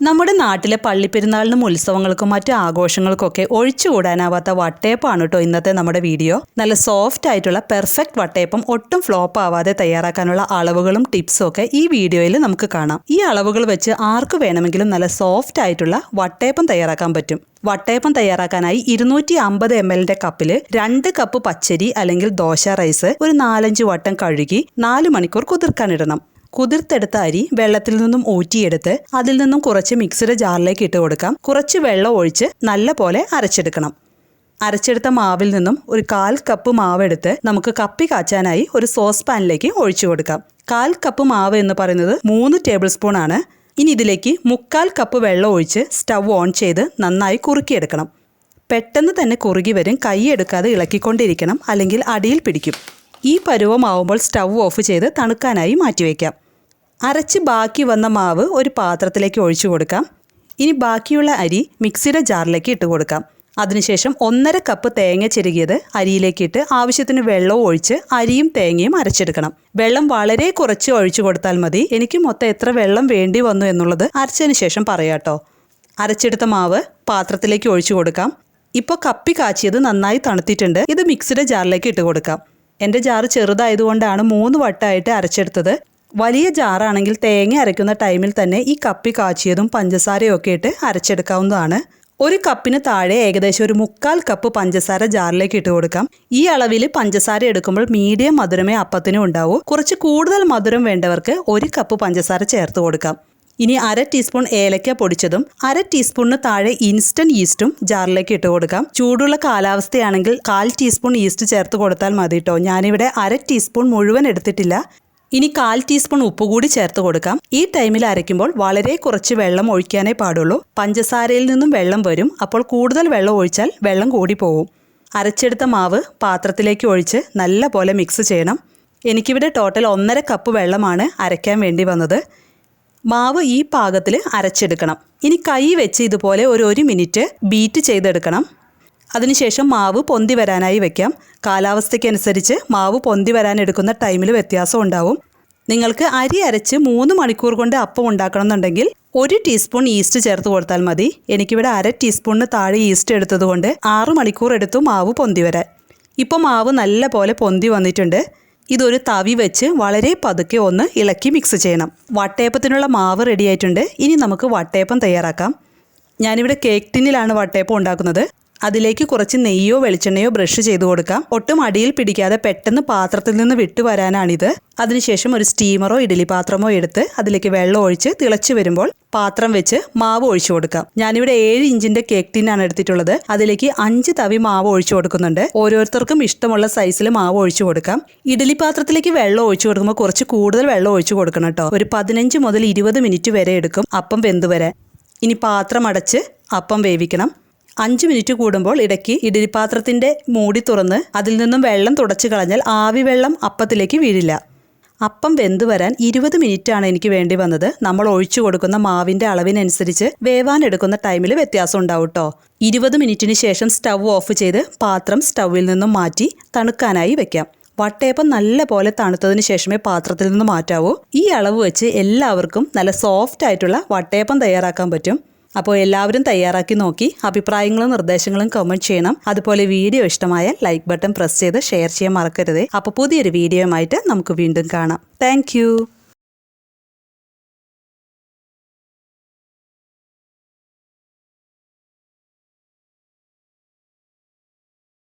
നമ്മുടെ നാട്ടിലെ പള്ളിപ്പെരുന്നാളിനും ഉത്സവങ്ങൾക്കും മറ്റു ആഘോഷങ്ങൾക്കൊക്കെ ഒഴിച്ചുകൂടാനാവാത്ത വട്ടയപ്പാണ് കേട്ടോ ഇന്നത്തെ നമ്മുടെ വീഡിയോ. നല്ല സോഫ്റ്റ് ആയിട്ടുള്ള പെർഫെക്റ്റ് വട്ടയപ്പം ഒട്ടും ഫ്ലോപ്പ് ആവാതെ തയ്യാറാക്കാനുള്ള അളവുകളും ടിപ്സും ഒക്കെ ഈ വീഡിയോയിൽ നമുക്ക് കാണാം. ഈ അളവുകൾ വെച്ച് ആർക്ക് വേണമെങ്കിലും നല്ല സോഫ്റ്റ് ആയിട്ടുള്ള വട്ടയപ്പം തയ്യാറാക്കാൻ പറ്റും. വട്ടയപ്പം തയ്യാറാക്കാനായി ഇരുന്നൂറ്റി അമ്പത് എം എല്ലിന്റെ കപ്പിൽ രണ്ട് കപ്പ് പച്ചരി അല്ലെങ്കിൽ ദോശ റൈസ് ഒരു നാലഞ്ച് വട്ടം കഴുകി നാല് മണിക്കൂർ കുതിർക്കാനിടണം കുതിർത്തെടുത്ത അരി വെള്ളത്തിൽ നിന്നും ഊറ്റിയെടുത്ത് അതിൽ നിന്നും കുറച്ച് മിക്സിയുടെ ജാറിലേക്ക് ഇട്ട് കൊടുക്കാം. കുറച്ച് വെള്ളം ഒഴിച്ച് നല്ല പോലെ അരച്ചെടുക്കണം. അരച്ചെടുത്ത മാവിൽ നിന്നും ഒരു കാൽ കപ്പ് മാവെടുത്ത് നമുക്ക് കപ്പി കാച്ചാനായി ഒരു സോസ് പാനിലേക്ക് ഒഴിച്ചു കൊടുക്കാം. കാൽ കപ്പ് മാവ് എന്ന് പറയുന്നത് മൂന്ന് ടേബിൾ സ്പൂൺ ആണ്. ഇനി ഇതിലേക്ക് മുക്കാൽ കപ്പ് വെള്ളം ഒഴിച്ച് സ്റ്റവ് ഓൺ ചെയ്ത് നന്നായി കുറുക്കിയെടുക്കണം. പെട്ടെന്ന് തന്നെ കുറുകി വരും. കൈ എടുക്കാതെ ഇളക്കിക്കൊണ്ടിരിക്കണം. അല്ലെങ്കിൽ അടിയിൽ പിടിക്കും. ഈ പരുവമാവുമ്പോൾ സ്റ്റൗ ഓഫ് ചെയ്ത് തണുക്കാനായി മാറ്റിവെക്കാം. അരച്ച് ബാക്കി വന്ന മാവ് ഒരു പാത്രത്തിലേക്ക് ഒഴിച്ചു കൊടുക്കാം. ഇനി ബാക്കിയുള്ള അരി മിക്സിയുടെ ജാറിലേക്ക് ഇട്ട് കൊടുക്കാം. അതിനുശേഷം ഒന്നര കപ്പ് തേങ്ങ ചെരുകിയത് അരിയിലേക്കിട്ട് ആവശ്യത്തിന് വെള്ളവും ഒഴിച്ച് അരിയും തേങ്ങയും അരച്ചെടുക്കണം. വെള്ളം വളരെ കുറച്ച് ഒഴിച്ചു കൊടുത്താൽ മതി. എനിക്ക് മൊത്തം എത്ര വെള്ളം വേണ്ടി വന്നു എന്നുള്ളത് അരച്ചതിന് ശേഷം പറയാട്ടോ അരച്ചെടുത്ത മാവ് പാത്രത്തിലേക്ക് ഒഴിച്ചു കൊടുക്കാം. ഇപ്പോൾ കപ്പി കാച്ചിയത് നന്നായി തണുത്തിട്ടുണ്ട്. ഇത് മിക്സിയുടെ ജാറിലേക്ക് ഇട്ട് കൊടുക്കാം. എന്റെ ജാറ് ചെറുതായതുകൊണ്ടാണ് മൂന്ന് വട്ടമായിട്ട് അരച്ചെടുത്തത്. വലിയ ജാറാണെങ്കിൽ തേങ്ങ അരയ്ക്കുന്ന ടൈമിൽ തന്നെ ഈ കപ്പി കാച്ചിയതും പഞ്ചസാരയും ഒക്കെ ഇട്ട് അരച്ചെടുക്കാവുന്നതാണ്. ഒരു കപ്പിന് താഴെ ഏകദേശം ഒരു മുക്കാൽ കപ്പ് പഞ്ചസാര ജാറിലേക്ക് ഇട്ട് കൊടുക്കാം. ഈ അളവിൽ പഞ്ചസാര എടുക്കുമ്പോൾ മീഡിയം മധുരമേ അപ്പത്തിനും ഉണ്ടാവൂ. കുറച്ച് കൂടുതൽ മധുരം വേണ്ടവർക്ക് ഒരു കപ്പ് പഞ്ചസാര ചേർത്ത് കൊടുക്കാം. ഇനി അര ടീസ്പൂൺ ഏലക്ക പൊടിച്ചതും അര ടീസ്പൂണിന് താഴെ ഇൻസ്റ്റന്റ് ഈസ്റ്റും ജാറിലേക്ക് ഇട്ട് കൊടുക്കാം. ചൂടുള്ള കാലാവസ്ഥയാണെങ്കിൽ കാൽ ടീസ്പൂൺ ഈസ്റ്റ് ചേർത്ത് കൊടുത്താൽ മതി കേട്ടോ ഞാനിവിടെ അര ടീസ്പൂൺ മുഴുവൻ എടുത്തിട്ടില്ല. ഇനി കാൽ ടീസ്പൂൺ ഉപ്പ് കൂടി ചേർത്ത് കൊടുക്കാം. ഈ ടൈമിൽ അരയ്ക്കുമ്പോൾ വളരെ കുറച്ച് വെള്ളം ഒഴിക്കാനേ പാടുള്ളൂ. പഞ്ചസാരയിൽ നിന്നും വെള്ളം വരും. അപ്പോൾ കൂടുതൽ വെള്ളം ഒഴിച്ചാൽ വെള്ളം കൂടി പോകും അരച്ചെടുത്ത മാവ് പാത്രത്തിലേക്ക് ഒഴിച്ച് നല്ല പോലെ മിക്സ് ചെയ്യണം. എനിക്കിവിടെ ടോട്ടൽ ഒന്നര കപ്പ് വെള്ളമാണ് അരയ്ക്കാൻ വേണ്ടി വന്നത്. മാവ് ഈ പാകത്തിൽ അരച്ചെടുക്കണം. ഇനി കൈ വെച്ച് ഇതുപോലെ ഒരു ഒരു മിനിറ്റ് ബീറ്റ് ചെയ്തെടുക്കണം. അതിനുശേഷം മാവ് പൊന്തി വരാനായി വെക്കാം. കാലാവസ്ഥയ്ക്കനുസരിച്ച് മാവ് പൊന്തി വരാൻ എടുക്കുന്ന ടൈമിൽ വ്യത്യാസം ഉണ്ടാവും. നിങ്ങൾക്ക് അരി അരച്ച് മൂന്ന് മണിക്കൂർ കൊണ്ട് അപ്പം ഉണ്ടാക്കണം എന്നുണ്ടെങ്കിൽ ഒരു ടീസ്പൂൺ ഈസ്റ്റ് ചേർത്ത് കൊടുത്താൽ മതി. എനിക്കിവിടെ അര ടീസ്പൂണിന് താഴെ ഈസ്റ്റ് എടുത്തതുകൊണ്ട് ആറ് മണിക്കൂർ എടുത്തു മാവ് പൊന്തി വരാൻ. ഇപ്പോൾ മാവ് നല്ല പോലെ പൊന്തി വന്നിട്ടുണ്ട്. ഇതൊരു തവി വെച്ച് വളരെ പതുക്കെ ഒന്ന് ഇളക്കി മിക്സ് ചെയ്യണം. വട്ടയപ്പത്തിനുള്ള മാവ് റെഡി ആയിട്ടുണ്ട്. ഇനി നമുക്ക് വട്ടയപ്പം തയ്യാറാക്കാം. ഞാനിവിടെ കേക്ക് ടിന്നിലാണ് വട്ടയപ്പം ഉണ്ടാക്കുന്നത്. അതിലേക്ക് കുറച്ച് നെയ്യോ വെളിച്ചെണ്ണയോ ബ്രഷ് ചെയ്ത് കൊടുക്കാം. ഒട്ടും അടിയിൽ പിടിക്കാതെ പെട്ടെന്ന് പാത്രത്തിൽ നിന്ന് വിട്ടു വരാനാണിത്. അതിനുശേഷം ഒരു സ്റ്റീമറോ ഇഡലി പാത്രമോ എടുത്ത് അതിലേക്ക് വെള്ളം ഒഴിച്ച് തിളച്ചു വരുമ്പോൾ പാത്രം വെച്ച് മാവ് ഒഴിച്ചു കൊടുക്കാം. ഞാനിവിടെ ഏഴ് ഇഞ്ചിന്റെ കേക്ക് ടിന്നാണ് എടുത്തിട്ടുള്ളത്. അതിലേക്ക് അഞ്ച് തവി മാവ് ഒഴിച്ചു കൊടുക്കുന്നുണ്ട്. ഓരോരുത്തർക്കും ഇഷ്ടമുള്ള സൈസിൽ മാവ് ഒഴിച്ചു കൊടുക്കാം. ഇഡലി പാത്രത്തിലേക്ക് വെള്ളം ഒഴിച്ചു കൊടുക്കുമ്പോൾ കുറച്ച് കൂടുതൽ വെള്ളം ഒഴിച്ചു കൊടുക്കണം കേട്ടോ ഒരു പതിനഞ്ച് മുതൽ ഇരുപത് മിനിറ്റ് വരെ എടുക്കും അപ്പം വെന്ത് വരാൻ ഇനി പാത്രം അടച്ച് അപ്പം വേവിക്കണം. അഞ്ച് മിനിറ്റ് കൂടുമ്പോൾ ഇടയ്ക്ക് ഇഡലിപ്പാത്രത്തിന്റെ മൂടി തുറന്ന് അതിൽ നിന്നും വെള്ളം തുടച്ചു കളഞ്ഞാൽ ആവി വെള്ളം അപ്പത്തിലേക്ക് വീഴില്ല. അപ്പം വെന്ത് വരാൻ ഇരുപത് മിനിറ്റാണ് എനിക്ക് വേണ്ടി വന്നത്. നമ്മൾ ഒഴിച്ചു കൊടുക്കുന്ന മാവിന്റെ അളവിനനുസരിച്ച് വേവാൻ എടുക്കുന്ന ടൈമിൽ വ്യത്യാസം ഉണ്ടാവും കേട്ടോ ഇരുപത് മിനിറ്റിന് ശേഷം സ്റ്റവ് ഓഫ് ചെയ്ത് പാത്രം സ്റ്റൗവിൽ നിന്നും മാറ്റി തണുക്കാനായി വെക്കാം. വട്ടയപ്പം നല്ല പോലെ തണുത്തതിന് ശേഷമേ പാത്രത്തിൽ നിന്ന് മാറ്റാവൂ. ഈ അളവ് വെച്ച് എല്ലാവർക്കും നല്ല സോഫ്റ്റ് ആയിട്ടുള്ള വട്ടയപ്പം തയ്യാറാക്കാൻ പറ്റും. അപ്പോൾ എല്ലാവരും തയ്യാറാക്കി നോക്കി അഭിപ്രായങ്ങളും നിർദ്ദേശങ്ങളും കമന്റ് ചെയ്യണം. അതുപോലെ വീഡിയോ ഇഷ്ടമായാൽ ലൈക്ക് ബട്ടൺ പ്രസ് ചെയ്ത് ഷെയർ ചെയ്യാൻ മറക്കരുത്. അപ്പോൾ പുതിയൊരു വീഡിയോയുമായിട്ട് നമുക്ക് വീണ്ടും കാണാം. താങ്ക്